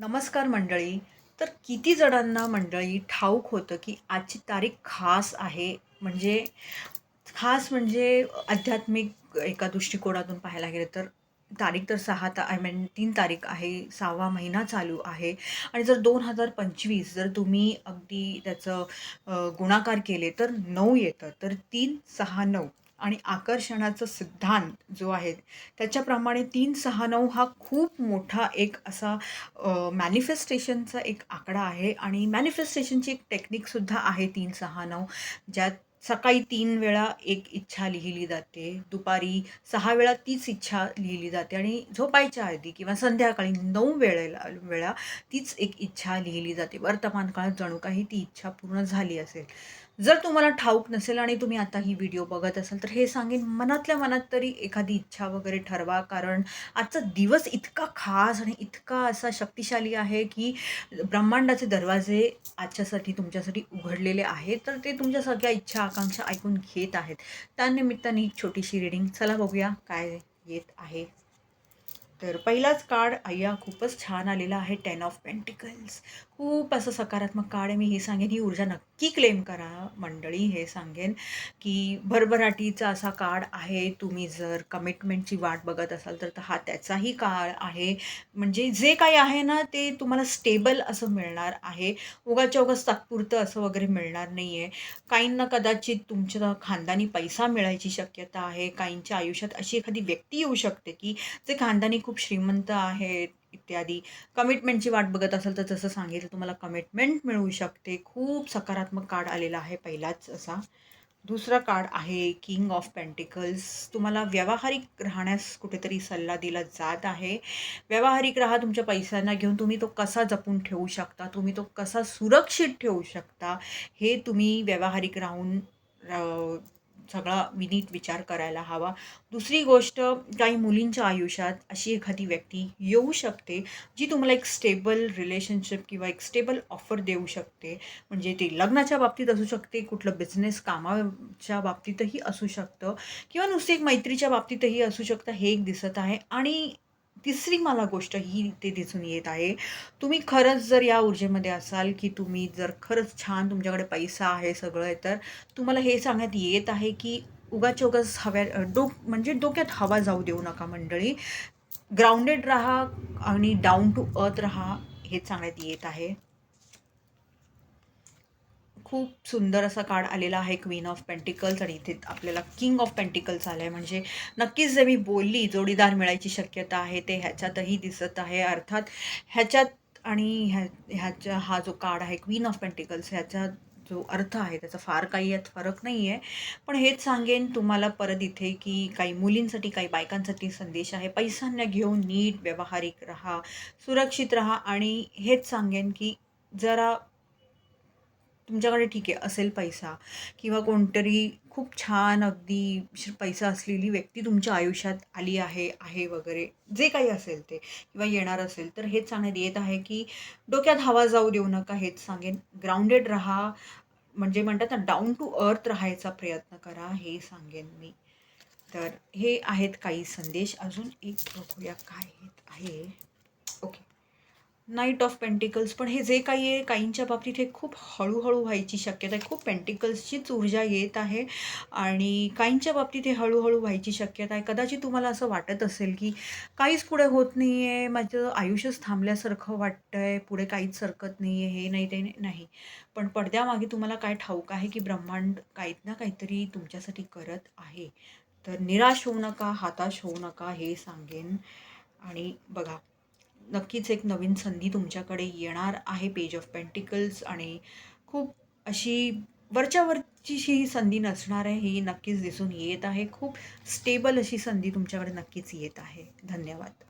नमस्कार मंडळी. तर किती जणांना मंडळी ठाऊक होतं की आजची तारीख खास आहे. म्हणजे खास म्हणजे आध्यात्मिक एका दृष्टिकोनातून पाहायला गेलं तर तारीख तर सहा ता आय मीन तीन तारीख आहे सहावा महिना चालू आहे. आणि जर दोन हजार पंचवीस जर तुम्ही अगदी त्याचं गुणाकार केले तर नऊ येतं. तर तीन सहा नऊ. आणि आकर्षणाचा सिद्धांत जो आहे त्याच्याप्रमाणे तीन सहा नऊ हा खूप मोठा एक असा मॅनिफेस्टेशनचा एक आकडा आहे. आणि मॅनिफेस्टेशनची एक टेक्निकसुद्धा आहे तीन सहा नऊ ज्यात सकाळी तीन वेळा एक इच्छा लिहिली जाते दुपारी सहा वेळा तीच इच्छा लिहिली जाते आणि झोपायच्या आधी किंवा संध्याकाळी नऊ वेळेला वेळा तीच एक इच्छा लिहिली जाते. वर्तमान काळात जणू काही ती इच्छा पूर्ण झाली असेल जर तुम्हाला ठाऊक नसेल आणि तुम्ही आता ही व्हिडिओ बघत असाल तर हे सांगेन मनातल्या मनात तरी एखादी इच्छा वगैरे ठरवा. कारण आजचा दिवस इतका खास आणि इतका असा शक्तिशाली आहे की ब्रह्मांडाचे दरवाजे आजच्यासाठी तुमच्यासाठी उघडलेले आहेत. तर ते तुमच्या सगळ्या इच्छा आकांक्षा ऐकून घेत आहेत. त्यानिमित्ताने एक छोटीशी रिडिंग चला बघूया काय येत आहे. तर पहिलाच कार्ड अय्या खूपच छान आलेला आहे टेन ऑफ पेंटिकल्स खूप असं सकारात्मक कार्ड आहे. मी हे सांगेन ही ऊर्जा नक्की क्लेम करा मंडळी. हे सांगेन की भरभराटीचा असा कार्ड आहे. तुम्ही जर कमिटमेंटची वाट बघत असाल तर हा त्याचाही काळ आहे. म्हणजे जे काही आहे ना ते तुम्हाला स्टेबल असं मिळणार आहे. उगाच्या उगाच तात्पुरतं असं वगैरे मिळणार नाही आहे काहींना कदाचित तुमच्या खानदानी पैसा मिळायची शक्यता आहे. काहींच्या आयुष्यात अशी एखादी व्यक्ती येऊ शकते की जे खानदानी खूप श्रीमंत आहेत इत्यादी. कमिटमेंटची वाट बघत असाल तर जसं सांगितलं तुम्हाला कमिटमेंट मिळू शकते. खूप सकारात्मक कार्ड आलेला आहे पहिलाच असा. दुसरा कार्ड आहे किंग ऑफ पेंटिकल्स तुम्हाला व्यावहारिक राहण्यास कुठेतरी सल्ला दिला जात आहे. व्यावहारिक राहा तुमच्या पैशांना घेऊन तुम्ही तो कसा जपून ठेवू शकता? तुम्ही तो कसा सुरक्षित ठेवू शकता? हे तुम्ही व्यावहारिक राहून सगळा विनीत विचार करायला हवा. दुसरी गोष्ट काही मुलींच्या आयुष्यात अशी एखादी व्यक्ती येऊ शकते जी तुम्हाला एक स्टेबल रिलेशनशिप किंवा एक स्टेबल ऑफर देऊ शकते. म्हणजे ते लग्नाच्या बाबतीत असू शकते कुठलं बिझनेस कामाच्या बाबतीतही असू शकतं किंवा नुसती एक मैत्रीच्या बाबतीतही असू शकतं हे एक दिसत आहे. आणि तिसरी मला गोष्ट ही ते दिसून येत आहे. तुम्ही खरंच जर या ऊर्जेमध्ये असाल की तुम्ही जर खरंच छान तुमच्याकडे पैसा आहे सगळं आहे तर तुम्हाला हे सांगण्यात येत आहे की उगाच उगाच हव्या डोक म्हणजे डोक्यात हवा जाऊ देऊ नका मंडळी. ग्राउंडेड राहा आणि डाऊन टू अर्थ राहा हेच सांगण्यात येत आहे. खूप सुंदर असा कार्ड आलेला आहे क्वीन ऑफ पेंटिकल्स आणि इथे आपल्याला किंग ऑफ पेंटिकल्स आलं आहे म्हणजे नक्कीच जे मी बोलली जोडीदार मिळायची शक्यता आहे ते ह्याच्यातही दिसत आहे. अर्थात ह्याच्यात आणि ह्या ह्याच्या हा जो कार्ड आहे क्वीन ऑफ पेंटिकल्स ह्याचा जो अर्थ आहे त्याचा फार काही यात फरक नाही आहे पण हेच सांगेन तुम्हाला परत इथे की काही मुलींसाठी काही बायकांसाठी संदेश आहे. पैशांना घेऊन नीट व्यावहारिक राहा सुरक्षित राहा. आणि हेच सांगेन की जरा तुमच्याकडे ठीक आहे असेल पैसा किंवा कोणतरी खूप छान अगदी श- पैसा असलेली व्यक्ती तुमच्या आयुष्यात आली आहे आहे वगैरे जे काही असेल ते किंवा येणार असेल तर हेच सांगण्यात येत आहे की डोक्यात हवा जाऊ देऊ नका हेच सांगेन. ग्राउंडेड राहा म्हणजे म्हणतात ना डाऊन टू अर्थ राहायचा प्रयत्न करा हे सांगेन मी. तर हे आहेत काही संदेश. अजून एक बघूया काय येत आहे. ओके नाईट ऑफ पेंटिकल्स पण हे जे काही आहे काहींच्या बाबतीत हे खूप हळूहळू व्हायची शक्यता आहे. खूप पेंटिकल्सचीच ऊर्जा येत आहे आणि काहींच्या बाबतीत हे हळूहळू व्हायची शक्यता आहे. कदाचित तुम्हाला असं वाटत असेल की काहीच पुढे होत नाही आहे माझं आयुष्यच थांबल्यासारखं वाटतं आहे पुढे काहीच सरकत नाही आहे हे नाही ते नाही. पण पडद्यामागे तुम्हाला काय ठाऊक आहे की ब्रह्मांड काही ना काहीतरी तुमच्यासाठी करत आहे. तर निराश होऊ नका हाताश होऊ नका हे सांगेन. आणि बघा नक्कीच एक नवीन संधी तुमच्याकडे येणार आहे पेज ऑफ पेंटिकल्स आणि खूप अशी वरच्यावरचीशी ही संधी नसणार आहे ही नक्कीच दिसून येत आहे. खूप स्टेबल अशी संधी तुमच्याकडे नक्कीच येत आहे. धन्यवाद.